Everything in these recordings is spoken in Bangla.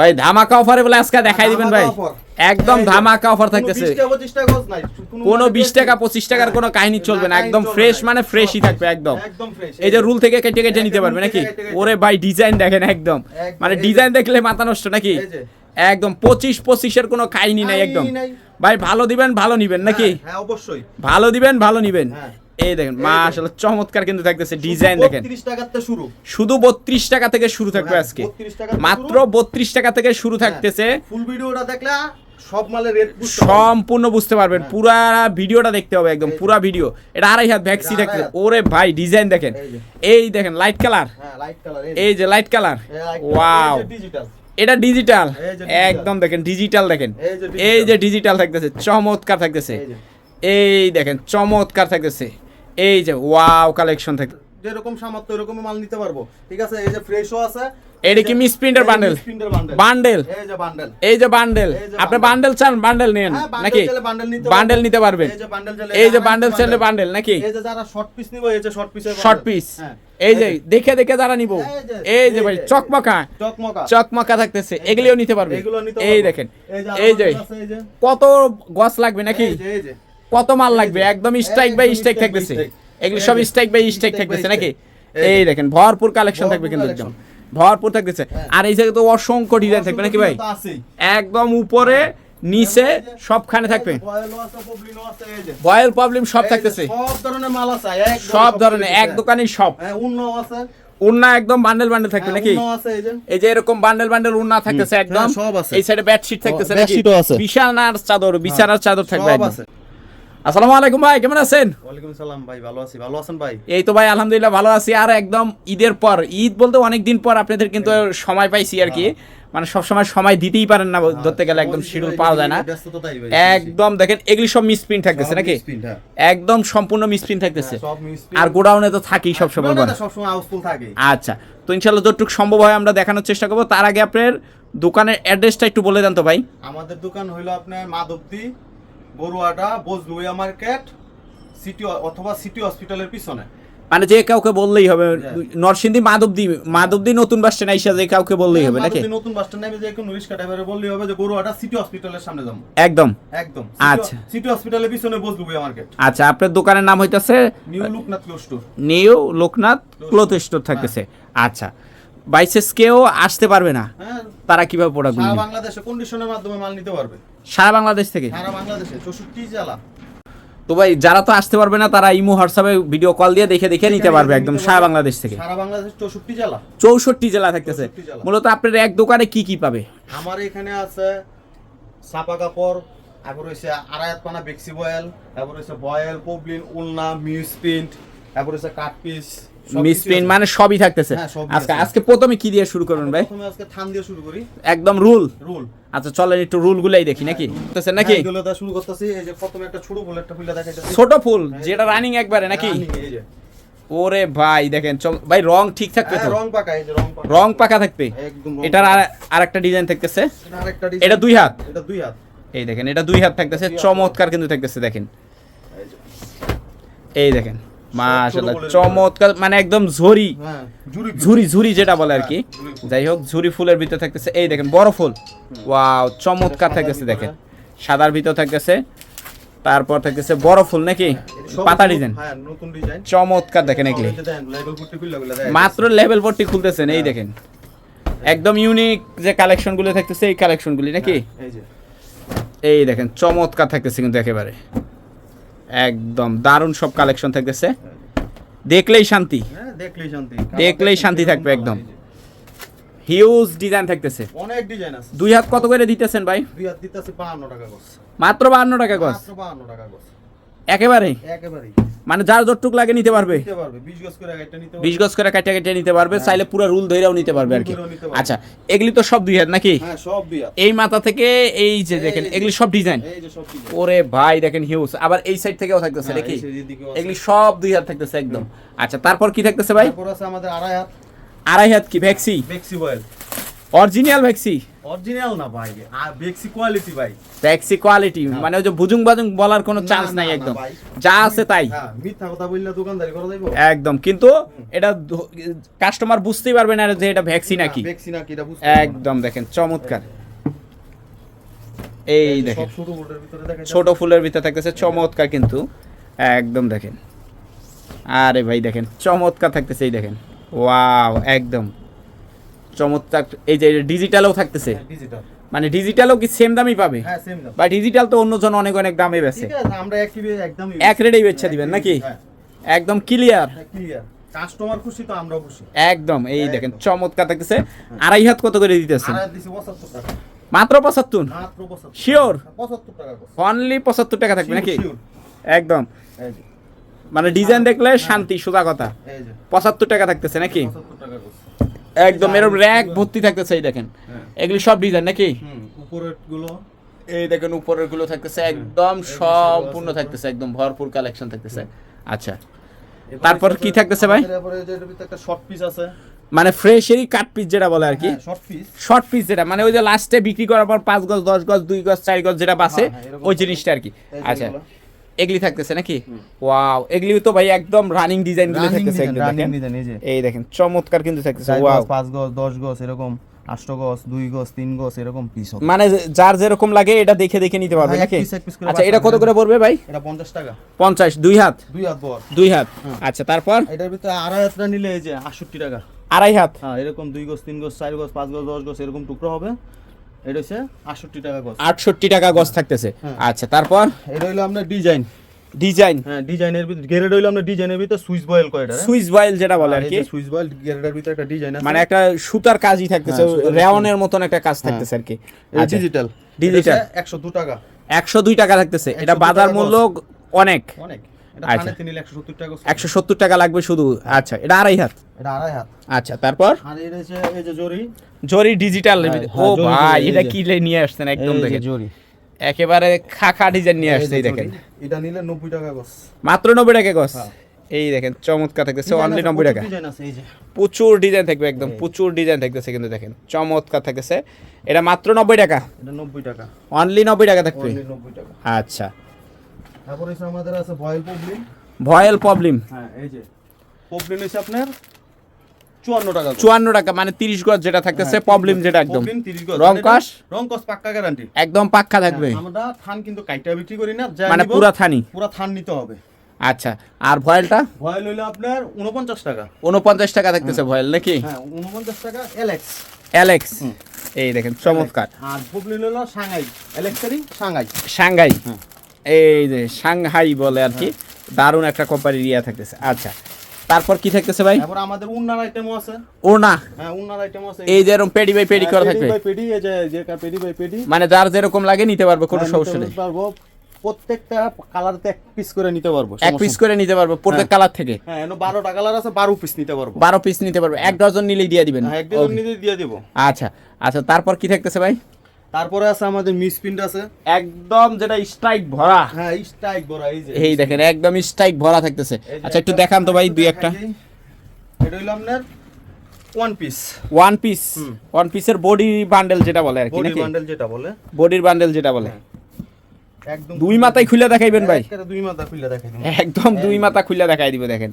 ভাই ধামাকা অফারে বলে আজকে দেখাই দিবেন ভাই। একদম ধামাকা অফার থাকতেছে। 20 টাকা, 25 টাকা গজ নাই। কোনো বিশ টাকা পঁচিশ টাকার কোনো কাহিনী চলবে না। একদম ফ্রেশ মানে ফ্রেশই থাকবে একদম। এই যে রুল থেকে কেটে কেটে নিতে পারবে নাকি। ওরে ভাই ডিজাইন দেখেন একদম। মানে ডিজাইন দেখলে মাথা নষ্ট নাকি? একদম পঁচিশ পঁচিশের কোনো কাহিনী নাই একদম। ভাই ভালো দিবেন ভালো নিবেন নাকি? হ্যাঁ, হ্যাঁ, অবশ্যই। ভালো দিবেন ভালো নিবেন। হ্যাঁ। এই দেখেন মাশাআল্লাহ চমৎকার কিন্তু থাকতেছে ডিজাইন দেখেন। 32 টাকাতে শুরু। শুধু বত্রিশ টাকা থেকে শুরু থাকবে হ্যাঁ, আজকে। 32 টাকা থেকে মাত্র শুরু। বত্রিশ টাকা থেকে শুরু থাকতেছে। ফুল ভিডিওটা দেখলে সব মালের রেট সম্পূর্ণ বুঝতে পারবেন হ্যাঁ। পুরা ভিডিওটা দেখতে হবে একদম। পুরা ভিডিও। এটা আড়াই হাত ভ্যাক্সি দেখতে ওরে ভাই ডিজাইন দেখেন। এই দেখেন লাইট কালার হ্যাঁ, লাইট কালার, এই যে। Light colour wow digital. এটা ডিজিটাল। একদম দেখেন ডিজিটাল দেখেন। এই যে ডিজিটাল থাকতেছে চমৎকার থাকতেছে। এই দেখেন চমৎকার থাকতেছে। এই যে ওয়াও কালেকশন থাকে যেরকম সামর্থ্য ওরকম মাল নিতে পারব ঠিক আছে এই যে ফ্রেশও আছে এটা কি মিসপ্রিন্টের বান্ডেল বান্ডেল এই যে বান্ডেল এই যে বান্ডেল আপনি বান্ডেল চান বান্ডেল নেন হ্যাঁ, নাকি বান্ডেল নিতে পারবেন এই যে বান্ডেল চাইলে বান্ডেল নাকি এই যে যারা শর্ট পিস নিব এই যে শর্ট পিসের শর্ট পিস হ্যাঁ। এই যে দেখে দেখে যারা নিব এই যে, ভাই চকমকা চকমকা চকমকা থাকতেছে এগুলিও নিতে পারবে এই দেখেন এই যে কত গছ লাগবে নাকি এই যে কত মাল লাগবে? একদম স্ট্রাইক বাই স্ট্রাইক থাকতেছে। এগুলো সব স্ট্রাইক বাই স্ট্রাইক থাকতেছে নাকি? এই দেখেন ভরপুর কালেকশন থাকবে কিন্তু একদম। ভরপুর থাকতেছে। হ্যাঁ। আর এই জায়গায় তো অসংখ্য ডিজাইন থাকবে নাকি ভাই? একদম উপরে নিচে এই সবখানে থাকবে। বয়েল প্রবলেম সব থাকতেছে। সব ধরনের মাল আছে এক সব ধরনের এক দোকানে সব। হ্যাঁ উন্না একদম বান্ডেল বান্ডেল থাকবে হ্যাঁ, নাকি? এই যে। এরকম বান্ডেল বান্ডেল উন্না থাকতেছে একদম। হ্যাঁ, সব আছে। এই সাইডে বেডশিট থাকতেছে। বিছানার চাদর বিছানার চাদর থাকবে একদম। আছে। আসসালামু আলাইকুম ভাই কেমন আছেন? ওয়ালাইকুম সালাম ভাই ভালো আছি। ভালো আছেন ভাই? এই তো ভাই আলহামদুলিল্লাহ ভালো আছি। আর একদম ঈদের পর ঈদ বলতে অনেক দিন পর আপনাদের কিন্তু সময় পাইছি আর কি। মানে সব সময় সময় দিতেই পারেন না ধরতে গেলে একদম শিডিউল পাওয়া যায় না। একদম দেখেন এগুলি সব মিসপ্রিন্ট থাকতেছে নাকি? হ্যাঁ। একদম সম্পূর্ণ মিসপ্রিন্ট থাকতেছে। হ্যাঁ। আর গোডাউনে তো থাকেই সব সময় আচ্ছা তো ইনশাল্লাহ যতটুকু সম্ভব হয় আমরা দেখানোর চেষ্টা করব। তার আগে আপনার দোকানের অ্যাড্রেসটা একটু বলে দেন তো ভাই। আমাদের দোকান হইল আপনার মাধবদী বড়ুয়াটা বোজলুইয়া মার্কেট সিটি অথবা সিটি হসপিটালের পিছনে। মানে যে কাউকে বললেই হবে হ্যাঁ। নরসিংদী মাধবদী মাধবদী নতুন বাস স্ট্যান্ড আইসা যে কাউকে বললেই হবে নাকি? নতুন বাস স্ট্যান্ড যে কোনো রিক্সা ড্রাইভারে বললেই হবে যে বড়ুয়াটা সিটি হসপিটালের সামনে যাব। একদম। একদম। আচ্ছা। সিটি হসপিটালের পিছনে বোজলুইয়া মার্কেট। আচ্ছা আপনার দোকানের নাম হইতাছে new Loknath store new Loknath cloth store থাকতেছে। আচ্ছা। বাইসেস কেউ আসতে পারবে না। হ্যাঁ। তারা কীভাবে প্রোডাক্ট সারা বাংলাদেশে কন্ডিশনের মাধ্যমে মাল নিতে পারবে। সারা বাংলাদেশ থেকে? সারা বাংলাদেশে চৌষট্টি জেলা। তো ভাই যারা তো আসতে পারবে না তারা ইমো হোয়াটসঅ্যাপে ভিডিও কল দিয়ে দেখে দেখে নিতে পারবে একদম সারা বাংলাদেশ থেকে। সারা বাংলাদেশ চৌষট্টি জেলা। চৌষট্টি জেলা থাকতেছে। মূলত আপনার এক দোকানে কি কি পাবে? আমার এখানে আছে সাপা কাপড় তারপর হচ্ছে আড়াইয়াত পানা বেক্সি বয়েল তারপর হচ্ছে বয়েল পবলিন উলনা মিউজ প্রিন্ট তারপর হচ্ছে কাট পিস মিসপ্রিন্ট মানে সবই থাকতেছে। হ্যাঁ, আজকে আজকে প্রথমে কি দিয়ে শুরু করবেন ভাই? প্রথমে আজকে থান দিয়ে শুরু করি। একদম রুল। রুল। আচ্ছা চলেন একটু রুল গুলাই দেখি নাকি? বুঝতেছেন নাকি? হ্যাঁ, এগুলো দিয়ে শুরু করতেছি। এই যে প্রথমে একটা ছোট ফুল একটা দেখাইতেছি। ছোট ফুল যেটা রানিং একবারে নাকি? ওরে ভাই দেখেন চল ভাই রং ঠিক থাকবে হ্যাঁ, তো? রং পাকা এই যে রং পাকা। রং পাকা থাকবে? একদম এটার আর আরেকটা ডিজাইন থাকতেছে? আরেকটা। এটা দুই হাত? এটা দুই হাত। এই দেখেন এটা দুই হাত থাকতেছে চমৎকার কিন্তু থাকতেছে দেখেন। এই দেখেন। মাশাআল্লাহ চমৎকার মানে একদম ঝুরি। হ্যাঁ ঝুরি ঝুরি যেটা বলে আর কি। হ্যাঁ। যাই হোক ঝুরি ফুলের ভিতরে থাকতেছে এই দেখেন বড় ফুল। ওয়াও চমৎকার থাকতেছে দেখেন। সাদার ভিতর থাকতেছে তারপর থাকতেছে বড় ফুল নাকি? পাতা ডিজাইন। হ্যাঁ নতুন ডিজাইন। চমৎকার দেখেন এগুলি। মাত্র লেভেল পট্টি খুলতেছেন এই। দেখেন। একদম ইউনিক যে কালেকশনগুলো থাকতেছে এই কালেকশন গুলি নাকি এই দেখেন চমৎকার থাকতেছে কিন্তু একেবারে। একদম দারুণ সব কালেকশন থাকতেছে। দেখলেই শান্তি। হ্যাঁ দেখলেই শান্তি। দেখলেই শান্তি থাকবে একদম। হিউজ ডিজাইন থাকতেছে। অনেক ডিজাইন আছে। দুই হাত কত করে দিতেছেন ভাই? দুই হাত দিতেছে বাহান্ন টাকা গজ। মাত্র বাহান্ন টাকা গজ। মাত্র বাহান্ন টাকা গছ একেবারে একেবারেই। মানে যার যতটুক লাগে নিতে পারবে। বিশ গজ করে কাটিয়ে কাটিয়ে নিতে পারবে চাইলে পুরো রুল ধরেও নিতে পারবে আর কি। আচ্ছা এগুলি তো সব দুই হাত নাকি? হ্যাঁ এই মাথা থেকে এই যে দেখেন এগুলি সব ডিজাইন? ওরে ভাই দেখেন হিউজ আবার এই সাইড থেকেও থাকতেছে হ্যাঁ, নাকি। এগুলি সব দুই হাত থাকতেছে একদম। আচ্ছা তারপর কি থাকতেছে ভাই? আমাদের আড়াই হাত। আড়াই হাত কি ভ্যাক্সি বয়েল। অরিজিনাল ভ্যাক্সি অরিজিনাল না ভাই আর বেক্সি কোয়ালিটি ভাই। কোয়ালিটি মানে ওই যে বুজুং বাজুং বলার কোনো চান্স নাই একদম। যা আছে তাই। হ্যাঁ মিথ্যা কথা বললে দোকানদারি করা একদম কিন্তু এটা কাস্টমার বুঝতেই পারবে না যে এটা ভ্যাকসিন নাকি। বেক্সি নাকি এটা বুঝতে একদম দেখেন চমৎকার। এই দেখেন ছোট ফুলের ভিতরে থাকতেছে চমৎকার কিন্তু। একদম দেখেন। আরে ভাই দেখেন চমৎকার থাকতেছে এই দেখেন। ওয়াও একদম। চমৎকার। এই যে ডিজিটালও থাকতেছে। ডিজিটাল মানে ডিজিটালও কি সেম দামই পাবে? হ্যাঁ সেম দাম। বা ডিজিটাল তো অন্যজন অনেক অনেক দামে বেছে ঠিক আছে আমরা একদম এক রেটেই বেচে দিবেন নাকি? একদম ক্লিয়ার ক্লিয়ার কাস্টমার খুশি তো আমরাও খুশি। একদম এই দেখেন। চমৎকার থাকতেছে। আড়াই হাত কত করে দিতেছেন? আর দিছি 75 টাকা। মাত্র পঁচাত্তর? মাত্র 75 Sure? 75 টাকা অনলি পঁচাত্তর টাকা থাকবে নাকি? একদম। মানে ডিজাইন দেখলে শান্তি সোজা কথা। পঁচাত্তর টাকা থাকতেছে নাকি? 75 টাকা করে একদম এরকম র্যাক ভর্তি থাকতেছে এই দেখেন। হ্যাঁ। এগুলি সব ডিজাইন নাকি? উপরেরগুলো এই দেখেন উপরেরগুলো থাকতেছে একদম সম্পূর্ণ থাকতেছে একদম ভরপুর কালেকশন থাকতেছে। আচ্ছা। তারপর কি থাকতেছে ভাই? একটা শর্ট পিস আছে। মানে ফ্রেশেরই কাট পিস যেটা বলে আর কি। শর্ট পিস শর্ট পিস যেটা মানে ওই যে লাস্টে বিক্রি করার পর পাঁচ গজ দশ গজ দুই গজ চার গজ যেটা বাসে হ্যাঁ, ওই জিনিসটা আর কি। আচ্ছা। এগুলো। থাকতেছে নাকি? ওয়াও এগুলি তো ভাই একদম রানিং ডিজাইনগুলো থাকতেছে একদম রানিং ডিজাইন এই যে। এই দেখেন চমৎকার কিন্তু থাকতেছে ওয়াও। গজ পাঁচ গজ দশ গজ এরকম আষ্ট গজ দুই গজ তিন গজ এরকম পিস মানে যার যেরকম লাগে এটা দেখে দেখে নিতে পারবে হ্যাঁ, নাকি? আচ্ছা এটা কত করে পড়বে ভাই? এটা পঞ্চাশ টাকা। পঞ্চাশ দুই হাত? দুই হাত বর দুই হাত। আচ্ছা তারপর? এটার ভিতরে আড়াই হাতটা নিলে এই যে আটষট্টি টাকা। আড়াই হাত? হ্যাঁ এরকম দুই গজ তিন গজ চার গজ পাঁচ গজ দশ গজ এরকম টুকরো হবে। এটা হচ্ছে আটষট্টি টাকা গজ। আটষট্টি টাকা গজ থাকতেছে। হ্যাঁ। আচ্ছা তারপর? এটা হইল আপনার ডিজাইন। ডিজাইন? হ্যাঁ ডিজাইনের ভিতরে গেরেড হইল আপনার ডিজাইনের ভিতরে সুইচ বয়েল করে এটা সুইচ বয়েল যেটা বলে আর কি। সুইচ বয়েল গেরেডের ভিতরে একটা ডিজাইন আছে। মানে একটা সুতার কাজই থাকতেছে হ্যাঁ, সুতার রেওয়ানের মতন একটা কাজ থাকতেছে আর কি। ডিজিটাল। একশো দু টাকা। একশো দুই টাকা থাকতেছে। এটা বাজার মূল্য অনেক। অনেক। আচ্ছা। একশো সত্তর টাকা লাগবে শুধু। আচ্ছা এটা আড়াই হাত। এটা আড়াই হাত। আচ্ছা তারপর? আর এটা এই যে জরি। জরি ডিজিটাল হ্যাঁ, ও হ্যাঁ, ভাই এটা কি নিয়ে আসছেন একদম যে জরি। একেবারে খাখা ডিজাইন নিয়ে আসছে এই দেখেন। এটা নিলে নব্বই টাকা গছ মাত্র নব্বই টাকা গছ হ্যাঁ। এই দেখেন চমৎকার থাকতেছে অনলি নব্বই টাকা। প্রচুর ডিজাইন থাকবে একদম প্রচুর ডিজাইন থাকতেছে কিন্তু দেখেন চমৎকার থাকতেছে। এটা মাত্র নব্বই টাকা? এটা নব্বই টাকা। অনলি নব্বই টাকা থাকবে? আচ্ছা। তারপর হচ্ছে আমাদের আছে বয়েল পবলিন। ভয়েল প্রবলেম হ্যাঁ এই যে পবলিন হচ্ছে আপনার চুয়ান্ন টাকা চুয়ান্ন টাকা মানে তিরিশ গজ যেটা থাকতেছে হ্যাঁ, প্রবলেম যেটা একদম। পবলিন 30 রং কস? রং কস পাক্কা গ্যারান্টি একদম পাক্কা থাকবে। আমরা থান কিন্তু কাইটা বিক্রি করি না মানে পুরা থানি পুরা থান নিতে হবে। আচ্ছা আর ভয়েলটা? ভয়েল হইল আপনার উনপঞ্চাশ টাকা। উনপঞ্চাশ টাকা থাকতেছে ভয়েল নাকি? হ্যাঁ উনপঞ্চাশ টাকা এলেক্স অ্যালেক্স এই দেখেন চমৎকার। আর পবলিন হলো সাংহাই। এলেক্সারি সাংহাই। সাংঘাই হুম। এই যে সাংহাই বলে আর কি দারুণ একটা কোম্পানির ইয়া থাকতেছে। আচ্ছা তারপর কি থাকতেছে ভাই? তারপর আমাদের উন্নার আইটেমও আছে। ওনা হ্যাঁ উন্নার আইটেম আছে। এই যে এরকম পেডি বাই পেডি করা থাকবে? বাই পেডি এই যে যে পেডি বাই পেডি মানে যার যেরকম লাগে নিতে পারবে কোনো হ্যাঁ, সমস্যা নেই। পারব। প্রত্যেকটা কালারতে এক পিস করে নিতে পারব এক পিস করে নিতে পারব প্রত্যেক কালার থেকে? হ্যাঁ বারোটা কালার আছে বারো পিস নিতে পারব। বারো পিস নিতে পারবে এক ডজন নিলেই দিয়ে দিবেন। হ্যাঁ একদিন Okay. নিতে দিয়ে দেবো। আচ্ছা আচ্ছা তারপর কি থাকতেছে ভাই? তারপরে আছে আমাদের মিস প্রিন্ট আছে। একদম যেটা স্ট্রাইক ভরা। হ্যাঁ স্ট্রাইক বড় এই যে এই দেখেন একদম স্ট্রাইক ভরা থাকতেছে। আচ্ছা একটু দেখান তো ভাই দুই একটা। এটা হইল আপনার one piece one piece one পিসের বডি বান্ডেল যেটা বলে আর কি বডি নাকি? বান্ডেল যেটা বলে। বডির বান্ডেল যেটা বলে। হ্যাঁ। একদম দুই মাথায় খুলে দেখাইবেন ভাই। দুই মাথা খুলে দেখাই একদম দুই মাথা খুলে দেখাই দিব দেখেন।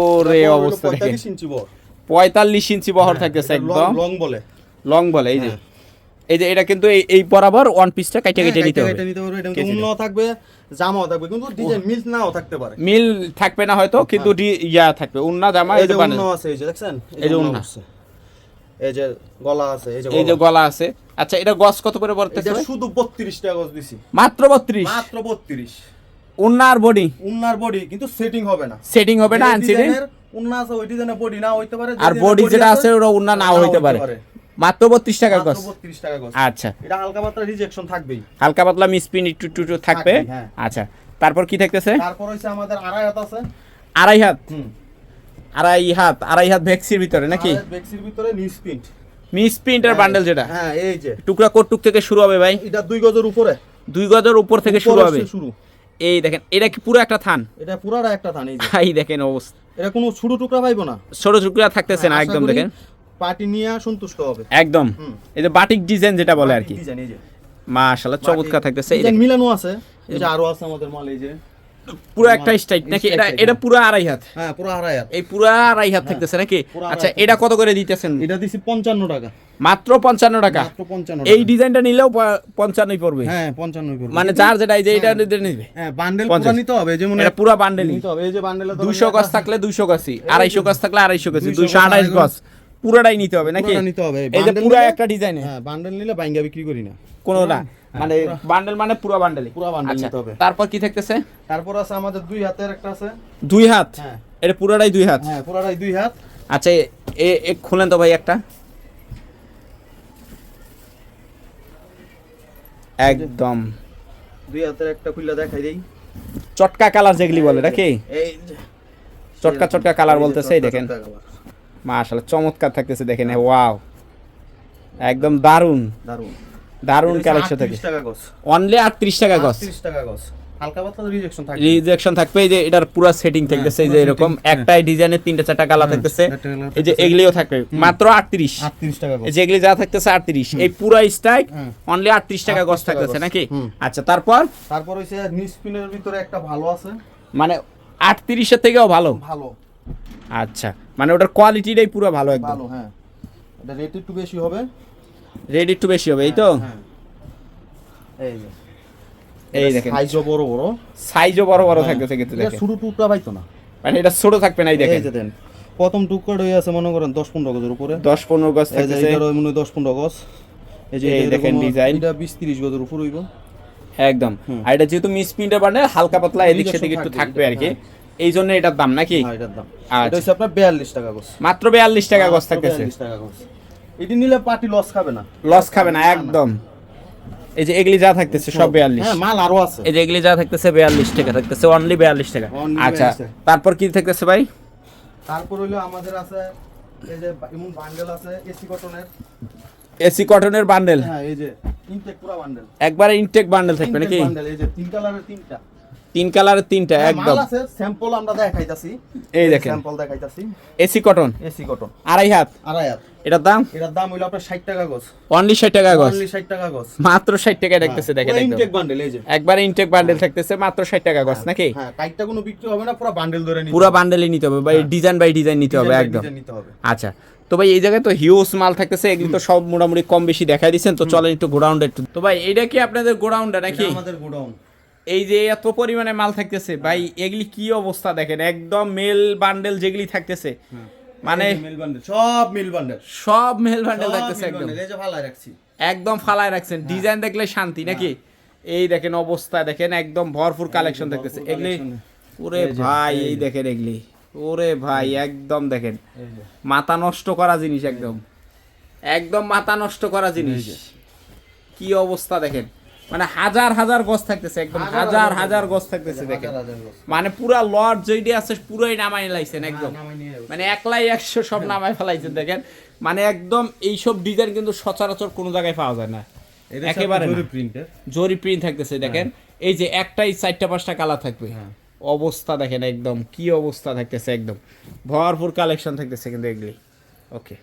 ওরে অবস্থা দেখেন। 45 ইঞ্চি বড় পঁয়তাল্লিশ ইঞ্চি বহর থাকতেছে একদম। লং বলে। লং বলে এই যে। হ্যাঁ। এই যে এটা কিন্তু এই এই বরাবর ওয়ান পিসটা কাইটে কেটে নিতে হবে। এটা নিতে পারবে এটা কেটে উন্নত থাকবে জামাও থাকবে কিন্তু ডিজাইন মিল নাও থাকতে পারে। মিল থাকবে না হয়তো কিন্তু ডি- ইয়া থাকবে উন্না জামা হ্যাঁ। এই যে উন্ন আছে এই যে দেখছেন? এই যে উন্ন। আছে। এই যে গলা আছে এই যে এই যে গলা। আছে। আচ্ছা এটা গস কত করে পড়তেছে এটা শুধু 32 টাকা গজ দিছি। মাত্র বত্রিশ? মাত্র 32 উন্না আর বডি উন্নার বডি কিন্তু সেটিং হবে না। সেটিং হবে না যে আনসিটিং উন্না আছে ওই ডিজাইনের বডি না হইতে পারে আর বডি যেটা আছে ওটা উন্না নাও হইতে পারে। মাত্র বত্রিশ টাকা মাত্র 32 টাকা গজ। আচ্ছা। এটা হালকা পাতলা রিজেকশন থাকবেই। হালকা পাতলা মিসপিন একটু একটু থাকবে? হ্যাঁ। আচ্ছা। তারপর কি থাকতেছে? তারপর হইছে আমাদের আড়াই হাত আছে। আড়াই হাত? হুম। আড়াই হাত আড়াই হাত ভ্যাক্সির ভিতরে নাকি? আর বেক্সির ভিতরে বান্ডেল যেটা? হ্যাঁ এই যে। টুকরা কোটটুক থেকে শুরু হবে ভাই। এটা দুই গজের উপরে। দুই গজের উপর থেকে শুরু হবে। শুরু। এই দেখেন এটা কি পুরো একটা থান? এটা পুরাটা একটা থান এই দেখেন অবস্থা। এটা কোনো ছোট টুকরা পাইবো না। ছোট টুকরা থাকতেছে না একদম দেখেন। পার্টি নিয়ে সন্তুষ্ট হবে। একদম। এই যে বাটিক ডিজাইন যেটা বলে আর কি। ডিজাইন এই যে। মাশাআল্লাহ চমৎকার থাকতেছে। এই ডিজাইন মিলানো আছে। এই যে আরও আছে আমাদের মাল এই যে। পুরো একটা স্টাইল নাকি? এটা এটা হ্যাঁ। পুরো আড়াই হাত। হ্যাঁ পুরো আড়াই হাত। এই পুরো আড়াই হাত থাকতেছে নাকি? আচ্ছা এটা কত করে দিতেছেন? এটা দিছি পঞ্চান্ন টাকা। মাত্র পঞ্চান্ন টাকা? মাত্র পঞ্চান্ন এই ডিজাইনটা নিলেও প- পঞ্চান্নই পড়বে। হ্যাঁ পঞ্চান্ন করব মানে যার যেটা এই যে এটা নিতে নিবে। হ্যাঁ বান্ডেল পুরো নিতে হবে যেমন এটা পুরো বান্ডেলই নিতে হবে এই যে বান্ডেলে দুইশো গজ থাকলে দুইশো গজই আড়াইশো গজ থাকলে আড়াইশো গজ 200 দুইশো আড়াইশ আড়াই গজ। পুরোটাই নিতে হবে নাকি? নিতে হবে। এই যে পুরো একটা ডিজাইনে হ্যাঁ বান্ডেল নিলে বাইঙ্গা বিক্রি করি না। কোনো না মানে বান্ডেল মানে পুরো বান্ডেলই। পুরো bundle আচ্ছা, নিতে হবে। তারপর কি থাকতেছে? তারপর আছে আমাদের দুই হাতের একটা আছে। দুই হাত? হ্যাঁ। এটা পুরোটাই দুই হাত? হ্যাঁ পুরোটাই দুই হাত। আচ্ছা এ- এ খুলেন তো ভাই একটা। একদম। দুই হাতের একটা খুললা দেখাই দেই। চটকা কালার যেগুলি বলে নাকি? এই চটকা চটকা কালার বলতেছে এই দেখেন। মাশাআল্লাহ চমৎকার থাকতেছে দেখেন ওয়াও। একদম দারুণ দারুণ দারুণ কালেকশন থাকে। 38 অনলি আটত্রিশ টাকা গছ 38 টাকা গজ। হালকা পাতলা রিজেকশন থাকে রিজেকশন থাকবে এই যে এটার পুরো সেটিং থাকতেছে এই যে এরকম হ্যাঁ। একটাই ডিজাইনের তিনটা চারটা কালার থাকতেছে। এই যে। এগুলিও থাকবে মাত্র আটত্রিশ। 38 টাকা এই যে এগুলি যা থাকতেছে আটত্রিশ। এই পুরো স্টাইক অনলি আটত্রিশ টাকা গছ থাকতেছে নাকি? আচ্ছা তারপর? তারপর হইছে ভিতরে একটা ভালো আছে। মানে আটত্রিশের থেকেও ভালো। ভালো। আচ্ছা মানে ওটার কোয়ালিটিটাই পুরো ভালো একদম। ভালো হ্যাঁ। এটা রেট একটু বেশি হবে। রেডি একটু বেশি হবে এই তো? হ্যাঁ এই যে। এই দেখেন। সাইজও বড় বড়। সাইজও বড় বড় হ্যাঁ। কিন্তু এটা দেখেন। ছোট টুকরা পাইতো না। মানে এটা ছোট থাকবে না এই দেখেন। এই যে দেন। প্রথম টুকরা হয়ে আছে মনে করেন 10 15 গজের উপরে। দশ পনেরো গজ এই যে থাকতেছে। মনে হয় 10 15 গজ। এই যে এই দেখেন design। এটা 20 30 গজের উপর হইব। একদম। আর এটা যেহেতু মিস প্রিন্টের বান্ডেল হালকা পাতলা এদিক সেদিক একটু থাকবে, থাকবে আর কি। হ্যাঁ। এই জন্য এটার দাম নাকি? হ্যাঁ এটার দাম। আচ্ছা। এটা হচ্ছে আপনার 42 টাকা গজ মাত্র বিয়াল্লিশ টাকা মাত্র থাকতেছে। 42 টাকা গজ এটি নিলে পার্টি লস খাবে না। লস খাবে না একদম। এই যে এগুলি যা থাকতেছে সব বিয়াল্লিশ। হ্যাঁ মাল আরও আছে। এই যে এগুলি যা থাকতেছে বিয়াল্লিশ টাকা থাকতেছে অনলি বিয়াল্লিশ টাকা। আচ্ছা তারপর কি থাকতেছে ভাই? তারপর হইল আমাদের আছে এই যে এমন বান্ডেল আছে এসি কটনের এসি কটনের বান্ডেল হ্যাঁ এই যে ইনটেক পুরো বান্ডেল একবারে ইনটেক বান্ডেল থাকবে নাকি? বান্ডেল এই যে তিন কালারের তিনটা। তিন কালারের তিনটা হ্যাঁ, একদম। স্যাম্পল আমরা দেখাইতাছি। এই দেখেন। স্যাম্পল দেখাইতাছি। এসি কটন এসি কটন আড়াই হাত। আড়াই হাত। এটার দাম? এটার দাম হইল আপনার 60 টাকা গজ। অনলি ষাট টাকা গজ। অনলি 60 টাকা গজ। মাত্র ষাট টাকায় থাকতেছে দেখেন একদম। ইনটেক বান্ডেল এই যে। একবারে ইনটেক বান্ডেল থাকতেছে মাত্র ষাট টাকা গজ নাকি? হ্যাঁ কাইটটা কোনো বিক্রি হবে না পুরো বান্ডেল ধরে নিতে পুরো বান্ডেলই নিতে হবে ভাই ডিজাইন বাই ডিজাইন নিতে হবে একদম। নিতে হবে। আচ্ছা তো ভাই এই জায়গায় তো হিউজ মাল থাকতেছে এগুলি তো সব মোটামুটি কম বেশি দেখাই দিচ্ছেন তো চলেন একটু গোডাউনটা একটু তো ভাই এটা কি আপনাদের গোডাউনটা নাকি? আমাদের গোডাউন। এই যে এত পরিমাণে মাল থাকতেছে ভাই এগুলি কি অবস্থা দেখেন? একদম মেল বান্ডেল যেগুলি থাকতেছে। মানে সব মেল বান্ডেল সব মেল বান্ডেল থাকতেছে একদম। একদম ফালায় রাখছেন। ডিজাইন দেখলে শান্তি নাকি? এই দেখেন অবস্থা দেখেন একদম ভরপুর কালেকশন থাকতেছে। এগুলি ওরে ভাই এই দেখেন এগুলি। ওরে ভাই একদম দেখেন। মাথা নষ্ট করা জিনিস একদম। একদম মাথা নষ্ট করা জিনিস। কি অবস্থা দেখেন? মানে হাজার হাজার গছ থাকতেছে একদম হাজার হাজার। গছ থাকতেছে দেখেন। মানে পুরা লট যেইটি আছে পুরোই নামাই লাইছেন একদম। নিয়ে যাব। মানে একলাই একশো সব নামাই ফেলাইছেন দেখেন। মানে একদম এইসব ডিজাইন কিন্তু সচরাচর কোনো জায়গায় পাওয়া যায় না। একেবারে। জরি প্রিন্ট থাকতেছে দেখেন। এই যে একটাই চারটা পাঁচটা কালার থাকবে। হ্যাঁ। অবস্থা দেখেন একদম কি অবস্থা থাকতেছে একদম। ভরপুর কালেকশন থাকতেছে কিন্তু এগুলি। ওকে